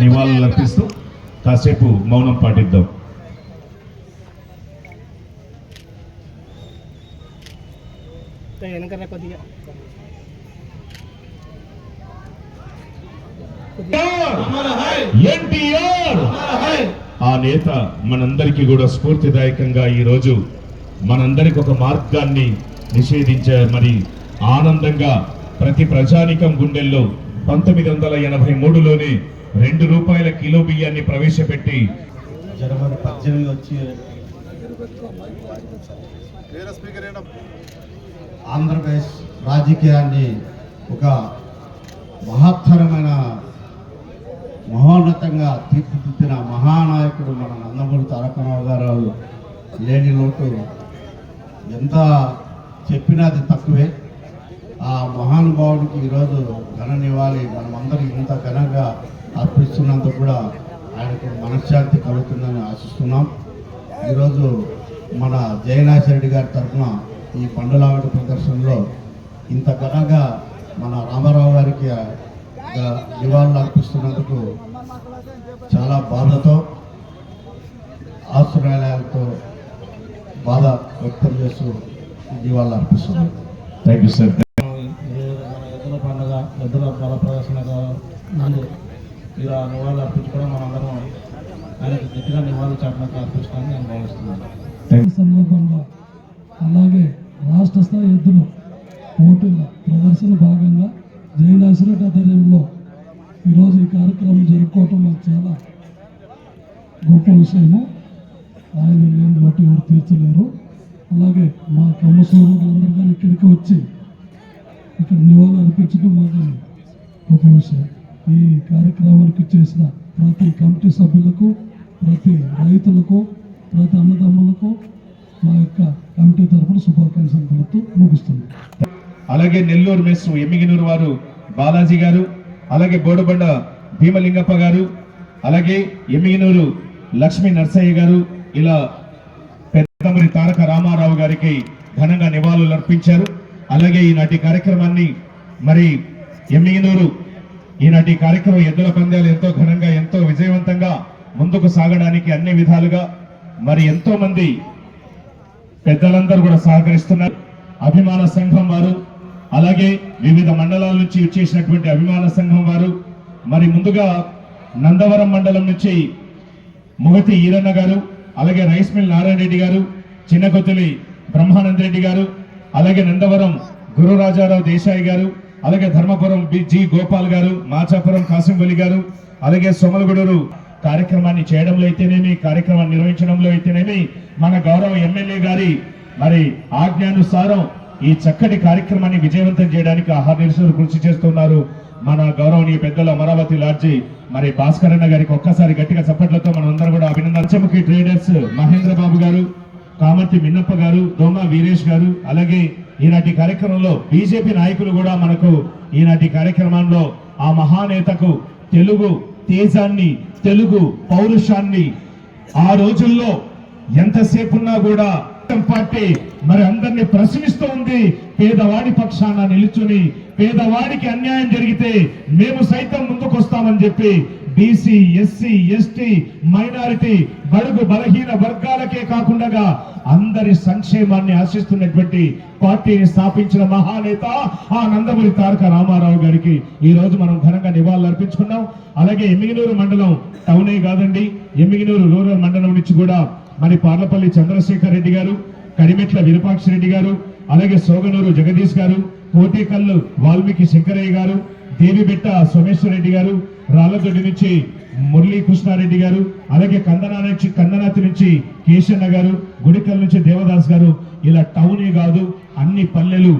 నివాళులు అర్పిస్తూ కాసేపు మౌనం పాటిద్దాం. ఆ నేత మనందరికీ కూడా స్ఫూర్తిదాయకంగా ఈ రోజు మనందరికి ఒక మార్గాన్ని నిషేధించే మరి ఆనందంగా ప్రతి ప్రజానికం గుండెల్లో పంతొమ్మిది వందల ఎనభై మూడులోనే రెండు రూపాయల కిలో బియ్యాన్ని ప్రవేశపెట్టి జనవరి పద్దెనిమిది వచ్చి ఆంధ్రప్రదేశ్ రాజకీయాన్ని ఒక మహత్తరమైన మహోన్నతంగా తీర్చిదిద్దిన మహానాయకుడు మన నందమూరి తారక రామారావు గారు లేని లోటు ఎంత చెప్పినా అది తక్కువే. ఆ మహానుభావుడికి ఈరోజు ఘన నివాళి. మనమందరం ఇంత ఘనంగా అర్పిస్తున్నందుకు కూడా ఆయనకు మనశ్శాంతి కలుగుతుందని ఆశిస్తున్నాం. ఈరోజు మన జయనాథ్ రెడ్డి గారి తరఫున ఈ పండులావిడ ప్రదర్శనలో ఇంత ఘనంగా మన రామారావు గారికి నివాళులు అర్పిస్తున్నందుకు చాలా బాధతో ఆశ్రయాలయాలతో బాధ వ్యక్తం చేస్తూ నివాళులు అర్పిస్తున్నాం. థ్యాంక్ యూ సార్ ఎద్దుల పండుగ ఎద్దుల బల ప్రదర్శనగా ఇలా నివాళులు అర్పించుకోవడం మనందరం ఆయనకు గట్టిగా నివాళులు చెప్పడానికి అర్పిస్తామని నేను భావిస్తున్నాను. ఈ సందర్భంగా అలాగే రాష్ట్ర స్థాయి ఎద్దులు పోటీల ప్రదర్శన భాగంగా జైనాసిరెట్ ఆధ్వర్యంలో ఈరోజు ఈ కార్యక్రమం జరుపుకోవటం మాకు చాలా గొప్ప విషయము. ఆయన లేని బట్టి ఎవరు తీర్చలేరు. అలాగే మా కమ్మ సోదరులందరూ కానీ ఇక్కడికి వచ్చి ఇక్కడ నివాళులు అర్పించడం మాకు ఒక విషయం. ఈ కార్యక్రమానికి చేసిన ప్రతి కమిటీ సభ్యులకు ప్రతి రైతులకు ప్రతి అన్నదమ్ములకు మా యొక్క కమిటీ తరఫున శుభాకాంక్షలు తెలుపుతూ ముగిస్తుంది అలాగే నెల్లూరు మెస్ ఎమ్మిగినూరు వారు బాలాజీ గారు అలాగే బోడబండ భీమలింగప్ప గారు అలాగే ఎమ్మిగినూరు లక్ష్మీ నర్సయ్య గారు ఇలా పెద్దమరి తారక రామారావు గారికి ఘనంగా నివాళులు అర్పించారు. అలాగే ఈనాటి కార్యక్రమాన్ని మరి ఎమ్మిగినూరు ఈనాటి కార్యక్రమం ఎద్దుల పందాలు ఎంతో ఘనంగా ఎంతో విజయవంతంగా ముందుకు సాగడానికి అన్ని విధాలుగా మరి ఎంతో మంది పెద్దలందరూ కూడా సహకరిస్తున్నారు. అభిమాన సంఘం వారు అలాగే వివిధ మండలాల నుంచి వచ్చేసినటువంటి అభిమాన సంఘం వారు మరి ముందుగా నందవరం మండలం నుంచి మొగతి ఈరన్న గారు అలాగే రైస్ మిల్ నారాయణ రెడ్డి గారు చిన్నకొత్తిలి బ్రహ్మానంద రెడ్డి గారు అలాగే నందవరం గురురాజారావు దేశాయి గారు అలాగే ధర్మపురం బి- జి గోపాల్ గారు మాచాపురం కాసింబలి గారు అలాగే సోమలగూడూరు కార్యక్రమాన్ని చేయడంలో అయితేనేమి కార్యక్రమాన్ని నిర్వహించడంలో అయితేనేమి మన గౌరవ ఎమ్మెల్యే గారి మరి ఆజ్ఞానుసారం ఈ చక్కటి కార్యక్రమాన్ని విజయవంతం చేయడానికి ఆహార్నిశలు కృషి చేస్తున్నారు మన గౌరవనీయ పెద్దల అమరావతి లాడ్జి మరి భాస్కరన్న గారికి ఒక్కసారి గట్టిగా చప్పట్లతో మనం అందరం కూడా అభినందనచముఖి ట్రేడర్స్ మహేంద్ర బాబు గారు కామర్తి మిన్నప్ప గారు దోమ వీరేష్ గారు అలాగే ఈనాటి కార్యక్రమంలో బీజేపీ నాయకులు కూడా మనకు ఈనాటి కార్యక్రమంలో ఆ మహానేతకు తెలుగు తేజాన్ని తెలుగు పౌరుషాన్ని ఆ రోజుల్లో ఎంతసేపు ఉన్నా కూడా పార్టీ మరి అందరినీ ప్రశ్నిస్తూ ఉంది. పేదవాడి పక్షాన నిలుచుని పేదవాడికి అన్యాయం జరిగితే మేము సైతం ముందుకొస్తామని చెప్పి బీసీ ఎస్సీ ఎస్టీ మైనారిటీ బడుగు బలహీన వర్గాలకే కాకుండా అందరి సంక్షేమాన్ని ఆశిస్తున్నటువంటి పార్టీని స్థాపించిన మహానేత ఆ నందమూరి తారక రామారావు గారికి ఈ రోజు మనం ఘనంగా నివాళులు అర్పించుకున్నాం. అలాగే ఎమ్మిగినూరు మండలం టౌనే కాదండి. ఎమ్మిగినూరు రూరల్ మండలం నుంచి కూడా మరి పార్లపల్లి చంద్రశేఖర్ రెడ్డి గారు కడిమెట్ల విరూపాక్ష రెడ్డి గారు అలాగే సోగనూరు జగదీష్ గారు కోటేకల్లు వాల్మీకి శంకరయ్య గారు దేవిబెట్ట సోమేశ్వర రెడ్డి గారు రాళ్ళతోటి నుంచి మురళీ కృష్ణారెడ్డి గారు అలాగే కందనా నుంచి కందనాతి నుంచి కేశన్న గారు గుడికల్ నుంచి దేవదాస్ గారు ఇలా టౌనే కాదు అన్ని పల్లెలు